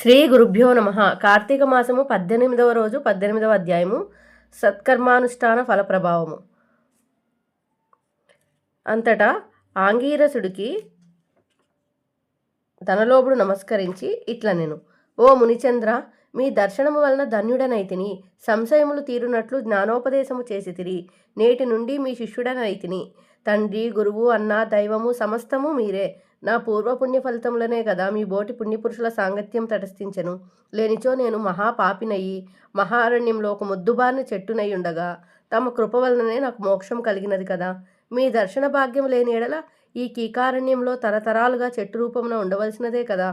శ్రీ గురుభ్యో నమ. కార్తీక మాసము పద్దెనిమిదవ రోజు పద్దెనిమిదవ అధ్యాయము సత్కర్మానుష్ఠాన ఫలప్రభావము. అంతటా ఆంగీరసుడికి ధనలోభుడు నమస్కరించి ఇట్లా నేను ఓ మునిచంద్ర మీ దర్శనము వలన ధన్యుడనైతిని సంశయములు తీరునట్లు జ్ఞానోపదేశము చేసి తిరి నేటి నుండి మీ శిష్యుడనైతిని. తండ్రి గురువు అన్న దైవము సమస్తము మీరే. నా పూర్వపుణ్య ఫలితంలోనే కదా మీ బోటి పుణ్యపురుషుల సాంగత్యం తటస్థించెను. లేనిచో నేను మహాపాపినయ్యి మహారణ్యంలో ఒక ముద్దుబారిన చెట్టునై ఉండగా తమ కృప వలననే నాకు మోక్షం కలిగినది కదా. మీ దర్శన భాగ్యం లేని ఎడల ఈ కీకారణ్యంలో తరతరాలుగా చెట్టు రూపమున ఉండవలసినదే కదా.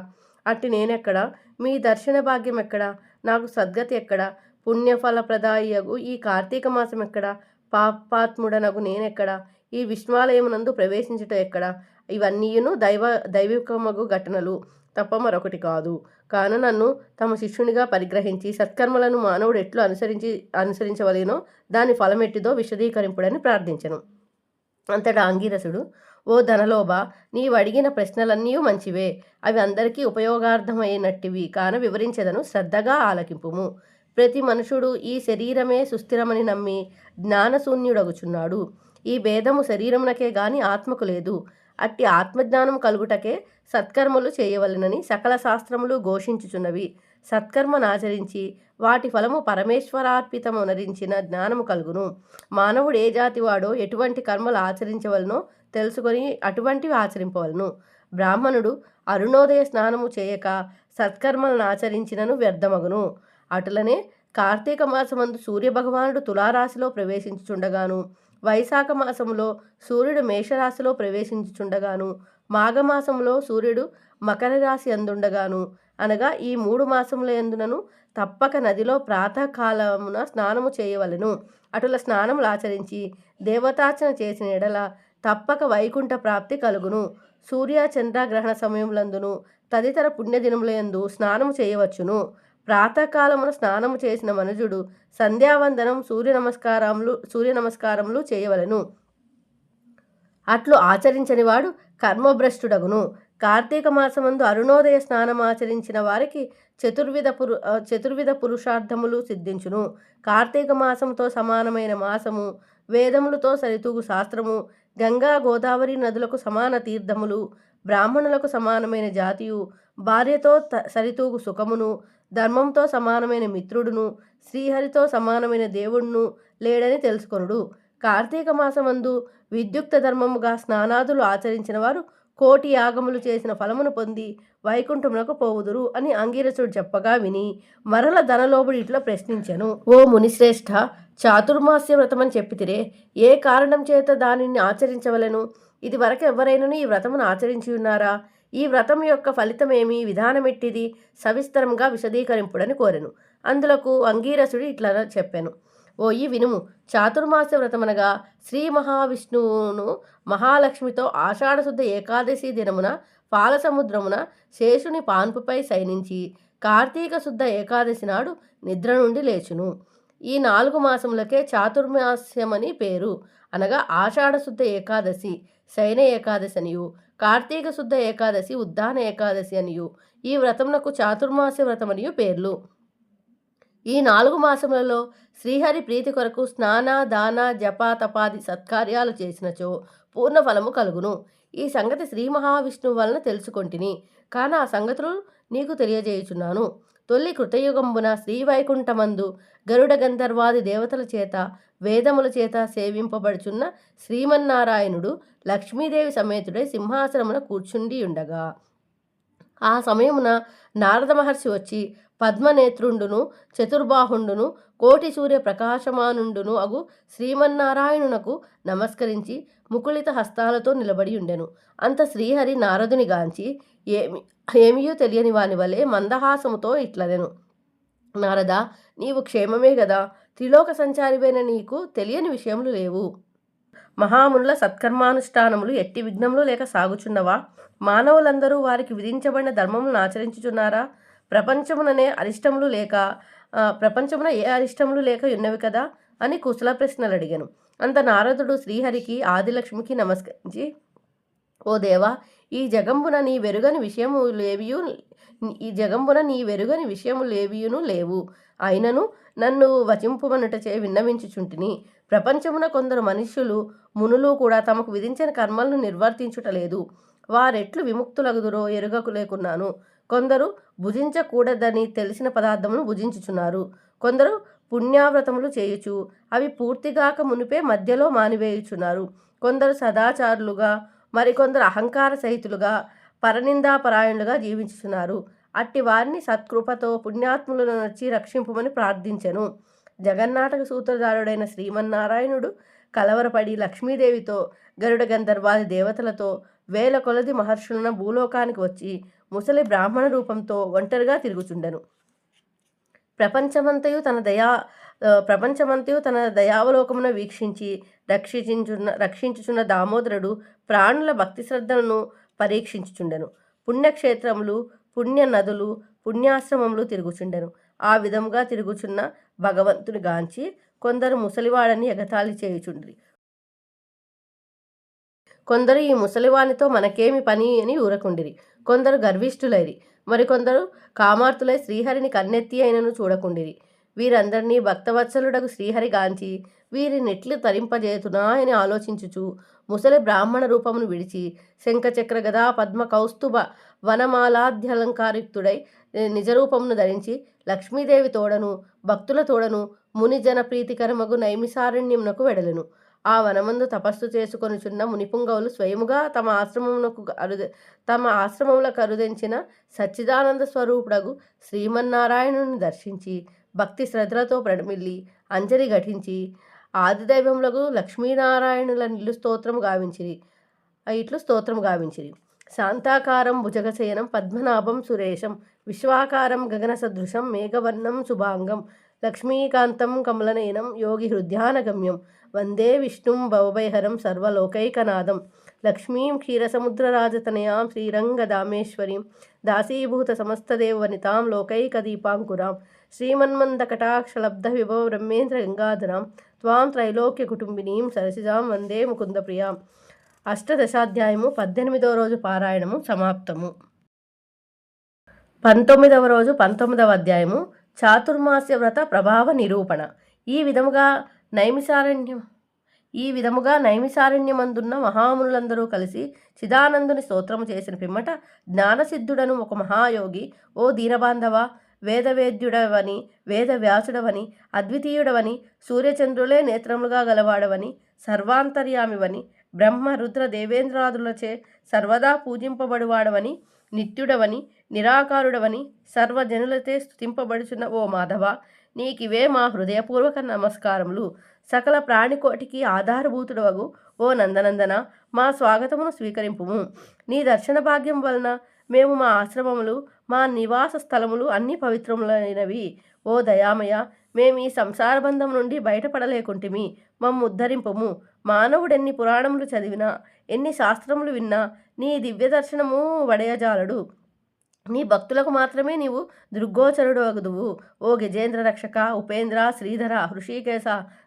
అట్టి నేనెక్కడ? మీ దర్శన భాగ్యం ఎక్కడ? నాకు సద్గతి ఎక్కడ? పుణ్యఫలప్రదాయగు ఈ కార్తీక మాసం ఎక్కడ? పాపాత్ముడనగు నేనెక్కడ? ఈ విష్ణువాలయమునందు ప్రవేశించుట ఎక్కడ? ఇవన్నీయును దైవ దైవికమగు ఘటనలు తప్ప మరొకటి కాదు. కాన నన్ను తమ శిష్యునిగా పరిగ్రహించి సత్కర్మలను మానవుడు ఎట్లు అనుసరించి అనుసరించవలేనో దాని ఫలమెట్టిదో విశదీకరింపుడని ప్రార్థించను. అంతటా అంగీరసుడు ఓ ధనలోభ నీవు అడిగిన ప్రశ్నలన్నీ మంచివే. అవి అందరికీ ఉపయోగార్థమైనట్టివి కాన వివరించదను శ్రద్ధగా ఆలకింపుము. ప్రతి మనుషుడు ఈ శరీరమే సుస్థిరమని నమ్మి జ్ఞానశూన్యుడగుచున్నాడు. ఈ భేదము శరీరమునకే గాని ఆత్మకు లేదు. అట్టి ఆత్మజ్ఞానం కలుగుటకే సత్కర్మలు చేయవలెనని సకల శాస్త్రములు ఘోషించుచున్నవి. సత్కర్మనాచరించి వాటి ఫలము పరమేశ్వరార్పితమునరించిన జ్ఞానము కలుగును. మానవుడు ఏ జాతివాడో ఎటువంటి కర్మలు ఆచరించవలనో తెలుసుకొని అటువంటివి ఆచరింపవలను. బ్రాహ్మణుడు అరుణోదయ స్నానము చేయక సత్కర్మలను ఆచరించినను వ్యర్థమగును. అటులనే కార్తీక మాసమందు సూర్యభగవానుడు తులారాశిలో ప్రవేశించుచుండగాను వైశాఖ మాసంలో సూర్యుడు మేషరాశిలో ప్రవేశించుచుండగాను మాఘమాసంలో సూర్యుడు మకర రాశి అందుండగాను అనగా ఈ మూడు మాసముల ఎందునను తప్పక నదిలో ప్రాతకాలమున స్నానము చేయవలెను. అటుల స్నానములు ఆచరించి దేవతార్చన చేసిన ఎడల తప్పక వైకుంఠ ప్రాప్తి కలుగును. సూర్య చంద్రగ్రహణ సమయములందును తదితర పుణ్యదినములందు స్నానము చేయవచ్చును. ప్రాతకాలమున స్నానము చేసిన మనుజుడు సంధ్యావందనం సూర్య నమస్కారములు సూర్య నమస్కారములు చేయవలెను. అట్లు ఆచరించని వాడు కర్మభ్రష్టుడగును. కార్తీక మాసమందు అరుణోదయ స్నానం ఆచరించిన వారికి చతుర్విధ పురు చతుర్విధ పురుషార్థములు సిద్ధించును. కార్తీక మాసంతో సమానమైన మాసము వేదములతో సరితూగు శాస్త్రము గంగా గోదావరి నదులకు సమాన తీర్థములు బ్రాహ్మణులకు సమానమైన జాతియు భార్యతో త సరితూగు సుఖమును ధర్మంతో సమానమైన మిత్రుడును శ్రీహరితో సమానమైన దేవుడును లేడని తెలుసుకొనుడు. కార్తీక మాసమందు విద్యుక్త ధర్మముగా స్నానాదులు ఆచరించిన వారు కోటి యాగములు చేసిన ఫలమును పొంది వైకుంఠమునకు పోవుదురు అని అంగీరసుడు చెప్పగా విని మరల ధనలోబుడి ఇట్లా ప్రశ్నించెను. ఓ మునిశ్రేష్ఠ చాతుర్మాస్య వ్రతమని చెప్పితిరే ఏ కారణం చేత దానిని ఆచరించవలను? ఇది వరకు ఎవరైనా ఈ వ్రతమును ఆచరించి ఉన్నారా ఈ వ్రతం యొక్క ఫలితమేమి? విధానమెట్టిది? సవిస్తరంగా విశదీకరింపుడని కోరెను. అందులకు అంగీరసుడు ఇట్లా చెప్పాను. ఓయి వినుము. చాతుర్మాస వ్రతమనగా శ్రీ మహావిష్ణువును మహాలక్ష్మితో ఆషాఢశుద్ధ ఏకాదశి దినమున పాలసముద్రమున శేషుని పాన్పుపై శయనించి కార్తీక శుద్ధ ఏకాదశి నాడు నిద్ర నుండి లేచును. ఈ నాలుగు మాసములకే చాతుర్మాస్యమని పేరు. అనగా ఆషాఢశుద్ధ ఏకాదశి శయన ఏకాదశి అనియు కార్తీక శుద్ధ ఏకాదశి ఉద్దాన ఏకాదశి అనియు. ఈ వ్రతమునకు చాతుర్మాస వ్రతమనియు పేర్లు. ఈ నాలుగు మాసములలో శ్రీహరి ప్రీతి కొరకు స్నాన దాన జప తపాది సత్కార్యాలు చేసినచో పూర్ణ ఫలము కలుగును. ఈ సంగతి శ్రీ మహావిష్ణువు వలన తెలుసుకొంటిని. కాన ఆ సంగతులు నీకు తెలియజేయుచున్నాను. తొలి కృతయుగంబున శ్రీవైకుంఠమందు గరుడ గంధర్వాది దేవతల చేత వేదముల చేత సేవింపబడుచున్న శ్రీమన్నారాయణుడు లక్ష్మీదేవి సమేతుడై సింహాసనమున కూర్చుండి ఉండగా. ఆ సమయమున నారద మహర్షి వచ్చి పద్మనేత్రుండును చతుర్బాహుండును కోటి సూర్య ప్రకాశమానుండును అగు శ్రీమన్నారాయణునకు నమస్కరించి ముకుళిత హస్తాలతో నిలబడి ఉండెను. అంత శ్రీహరి నారదుని గాంచి ఏమి ఏమియో తెలియని వాని వలె మందహాసముతో ఇట్లనెను. నారద నీవు క్షేమమే గదా త్రిలోక సంచారివైన నీకు తెలియని విషయములు లేవు. మహామునుల సత్కర్మానుష్ఠానములు ఎట్టి విఘ్నములు లేక సాగుచున్నవా? మానవులందరూ వారికి విధించబడిన ధర్మములను ఆచరించుచున్నారా? ప్రపంచముననే అరిష్టములు లేక ప్రపంచమున ఏ అరిష్టములు లేక ఉన్నవి కదా అని కుశల ప్రశ్నలు అడిగాను. అంత నారదుడు శ్రీహరికి ఆదిలక్ష్మికి నమస్కరించి ఓ దేవా ఈ జగంబున నీ వెరుగని విషయము లేవియు ఈ జగంబున నీ వెరుగని విషయము లేవియును లేవు. అయినను నన్ను వచింపుమనుటచే విన్నవించుచుంటిని. ప్రపంచమున కొందరు మనుష్యులు మునులు కూడా తమకు విధించిన కర్మలను నిర్వర్తించుటలేదు వారెట్లు విముక్తులగుదురో ఎరుగకు లేకున్నాను. కొందరు భుజించకూడదని తెలిసిన పదార్థమును భుజించుచున్నారు. కొందరు పుణ్యావ్రతములు చేయుచు అవి పూర్తిగాక మునిపే మధ్యలో మానివేయుచున్నారు. కొందరు సదాచారులుగా మరికొందరు అహంకార సహితులుగా పరనిందాపరాయణులుగా జీవించుచున్నారు. అట్టి వారిని సత్కృపతో పుణ్యాత్ములను నచ్చి రక్షింపమని ప్రార్థించెను. జగన్నాటక సూత్రధారుడైన శ్రీమన్నారాయణుడు కలవరపడి లక్ష్మీదేవితో గరుడ గంధర్వాది దేవతలతో వేల కొలది మహర్షులను భూలోకానికి వచ్చి ముసలి బ్రాహ్మణ రూపంతో ఒంటరిగా తిరుగుచుండెను. ప్రపంచమంతయు తన దయా ప్రపంచమంతయు తన దయావలోకమును వీక్షించి రక్షించున్న రక్షించుచున్న దామోదరుడు ప్రాణుల భక్తి శ్రద్ధలను పరీక్షించుచుండెను. పుణ్యక్షేత్రములు పుణ్య నదులు పుణ్యాశ్రమములు తిరుగుచుండెను. ఆ విధముగా తిరుగుచున్న భగవంతుని గాంచి కొందరు ముసలివాడని ఎగతాళి చేయుచుండ్రి. కొందరు ఈ ముసలివానితో మనకేమి పని అని ఊరకుండిరి. కొందరు గర్విష్ఠులైరి. మరికొందరు కామార్తులై శ్రీహరిని కన్నెత్తి అయినను చూడకుండిరి. వీరందరినీ భక్తవత్సలుడకు శ్రీహరి గాంచి వీరినెట్లు తరింపజేతునా అని ఆలోచించుచు ముసలి బ్రాహ్మణ రూపమును విడిచి శంఖచక్ర గదా పద్మ కౌస్తుభ వనమాలాధ్యలంకారిక్తుడై నిజరూపమును ధరించి లక్ష్మీదేవి తోడను భక్తుల తోడను మునిజన ప్రీతికరమగు నైమిసారణ్యమునకు వెడలను. ఆ వనమందు తపస్సు చేసుకొనుచున్న మునిపుంగవులు స్వయముగా తమ ఆశ్రమమునకు అరుద తమ ఆశ్రమములకు అరుదించిన సచ్చిదానంద స్వరూపుడగు శ్రీమన్నారాయణుని దర్శించి భక్తి శ్రద్ధలతో ప్రణమిల్లి అంజలి ఘటించి ఆదిదైవములకు లక్ష్మీనారాయణుల నిల్లు స్తోత్రము గావించిరి. ఇట్లు స్తోత్రం గావించిరి. శాంతాకారం భుజగశయనం పద్మనాభం సురేశం విశ్వాకారం గగన సదృశం మేఘవర్ణం శుభాంగం లక్ష్మీకాంతం కమలనయనం యోగి హృద్యానగమ్యం వందే విష్ణుం భవభైహరం సర్వలోకైకనాదం లక్ష్మీం క్షీరసముద్రరాజతనయాం శ్రీరంగదామేశ్వరీం దాసీభూత సమస్తదేవనితాం లోకైకదీపాంకురాం శ్రీమన్మందకటాక్షలబ్ధ విభవ బ్రహ్మేంద్ర గంగాధరాం త్వాం త్రైలోక్య కుటుంబినీం సరసిజాం వందే ముకుందప్రియాం అష్టదశాధ్యాయము పద్దెనిమిదవ రోజు పారాయణము సమాప్తము పంతొమ్మిదవ రోజు పంతొమ్మిదవ అధ్యాయము చాతుర్మాస్య వ్రత ప్రభావ నిరూపణ ఈ విధముగా నైమిసారణ్యం. ఈ విధముగా నైమిసారణ్యమందున్న మహామునులందరూ కలిసి చిదానందుని స్తోత్రము చేసిన పిమ్మట జ్ఞానసిద్ధుడను ఒక మహాయోగి ఓ దీనబాంధవ వేదవేద్యుడవని వేదవ్యాసుడవని అద్వితీయుడవని సూర్యచంద్రులే నేత్రములుగా గలవాడవని సర్వాంతర్యామివని బ్రహ్మ రుద్ర దేవేంద్రాదులచే సర్వదా పూజింపబడువాడవని నిత్యుడవని నిరాకారుడవని సర్వజనులతే స్థుతింపబడుచున్న ఓ మాధవ నీకివే మా హృదయపూర్వక నమస్కారములు. సకల ప్రాణికోటికి ఆధారభూతుడవగు ఓ నందనందన మా స్వాగతమును స్వీకరింపుము. నీ దర్శన భాగ్యం వలన మేము మా ఆశ్రమములు మా నివాస స్థలములు అన్ని పవిత్రములైనవి. ఓ దయామయ మేము ఈ సంసార బంధం నుండి బయటపడలేకుంటిమి మమ్ము ఉద్ధరింపము మానవుడెన్ని పురాణములు చదివినా ఎన్ని శాస్త్రములు విన్నా నీ దివ్య దర్శనము వడయజాలడు. నీ భక్తులకు మాత్రమే నీవు దృగ్గోచరుడు అగుదువు ఓ గజేంద్ర రక్షక ఉపేంద్ర శ్రీధర హృషికేశ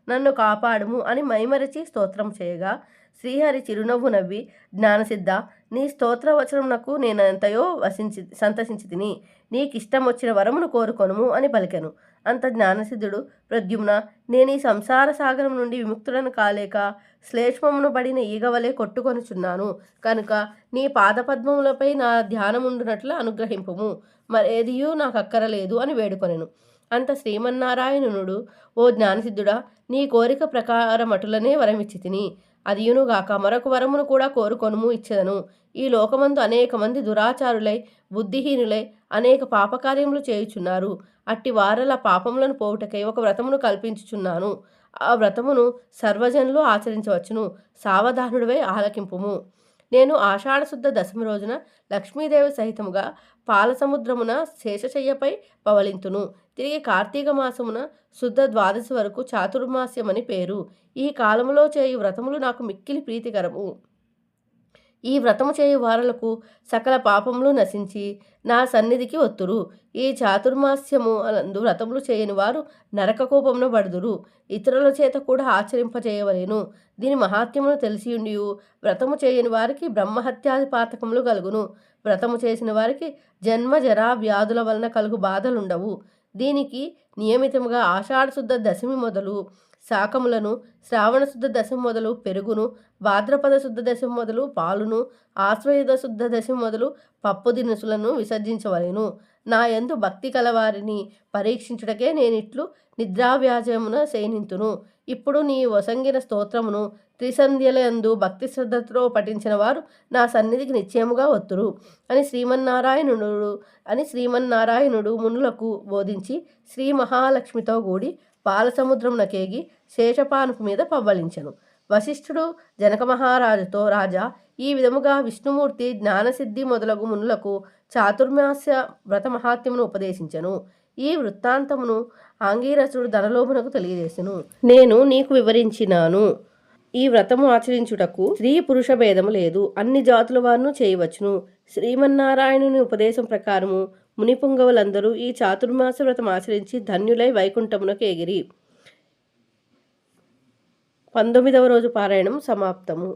నన్ను కాపాడుము అని మైమరచి స్తోత్రం చేయగా శ్రీహరి చిరునవ్వు నవ్వి జ్ఞానసిద్ధ నీ స్తోత్రవచనమునకు నేను ఎంతయో వసించి సంతసించి తిని నీకిష్టం వచ్చిన వరమును కోరుకొనుము అని పలికెను. అంత జ్ఞానసిద్ధుడు. ప్రద్యుమ్న నేను ఈ సంసార సాగరం నుండి విముక్తులను కాలేక శ్లేష్మమును పడిన ఈగవలే కొట్టుకొనుచున్నాను. కనుక నీ పాదపద్మములపై నా ధ్యానముండునట్లు అనుగ్రహింపుము. మరేదియూ నాకు అక్కరలేదు అని వేడుకొనెను. అంత శ్రీమన్నారాయణునుడు ఓ జ్ఞానసిద్ధుడా నీ కోరిక ప్రకారమటులనే వరమిచ్చి తిని అదియునుగాక మరొక వరమును కూడా కోరుకొనుము ఇచ్చదను. ఈ లోకమందు అనేక మంది దురాచారులై బుద్ధిహీనులై అనేక పాపకార్యములు చేయుచున్నారు. అట్టి వారల పాపములను పోవుటకై ఒక వ్రతమును కల్పించుచున్నాను. ఆ వ్రతమును సర్వజనులు ఆచరించవచ్చును. సావధానుడివై ఆలకింపుము. నేను ఆషాఢశుద్ధ దశమి రోజున లక్ష్మీదేవి సహితముగా పాలసముద్రమున శేషశయ్యపై పవలింతును తిరిగి కార్తీక మాసమున శుద్ధ ద్వాదశి వరకు చాతుర్మాస్యమని పేరు. ఈ కాలములో చేయు వ్రతములు నాకు మిక్కిలి ప్రీతికరము. ఈ వ్రతము చేయు వారలకు సకల పాపములు నశించి నా సన్నిధికి ఒత్తురు ఈ చాతుర్మాస్యము అనందు వ్రతములు చేయని వారు నరక కోపమున పడుదురు. ఇతరుల చేత కూడా ఆచరింపచేయవలేను దీని మహాత్మ్యమును తెలిసియుండి వ్రతము చేయని వారికి బ్రహ్మహత్యాది పాతకములు కలుగును. వ్రతము చేసిన వారికి జన్మ జరా వ్యాధుల వలన కలుగు బాధలుండవు. దీనికి నియమితముగా ఆషాఢశుద్ధ దశమి మొదలు శాకములను శ్రావణశుద్ధ దశ మొదలు పెరుగును భాద్రపద శుద్ధ దశ మొదలు పాలును ఆశ్వయుధ శుద్ధ దశ మొదలు పప్పు దినుసులను విసర్జించవలెను. నా యందు భక్తి కలవారిని పరీక్షించుటకే నేనిట్లు నిద్రావ్యాజమున శయనింతును. ఇప్పుడు నీ వసంగిన స్తోత్రమును త్రిసంధ్యలందు భక్తి శ్రద్ధతో పఠించిన వారు నా సన్నిధికి నిశ్చయముగా వత్తురు అని శ్రీమన్నారాయణుడు అని శ్రీమన్నారాయణుడు మునులకు బోధించి శ్రీ మహాలక్ష్మితో కూడి పాలసముద్రమునకేగి శేషపానుపు మీద పవ్వలించెను. వశిష్ఠుడు జనక మహారాజుతో రాజా ఈ విధముగా విష్ణుమూర్తి జ్ఞానసిద్ధి మొదలగు మునులకు చాతుర్మాస్య వ్రత మహాత్మ్యమును ఉపదేశించెను. ఈ వృత్తాంతమును ఆంగీరసుడు ధనలోభునకు తెలియజేసెను. నేను నీకు వివరించినాను. ఈ వ్రతము ఆచరించుటకు స్త్రీ పురుష భేదము లేదు. అన్ని జాతుల వారును చేయవచ్చును. శ్రీమన్నారాయణుని ఉపదేశం ప్రకారము మునిపుంగవులందరూ ఈ చాతుర్మాస వ్రతం ఆచరించి ధన్యులై వైకుంఠమునకు ఎగిరి పంతొమ్మిదవ రోజు పారాయణం సమాప్తము.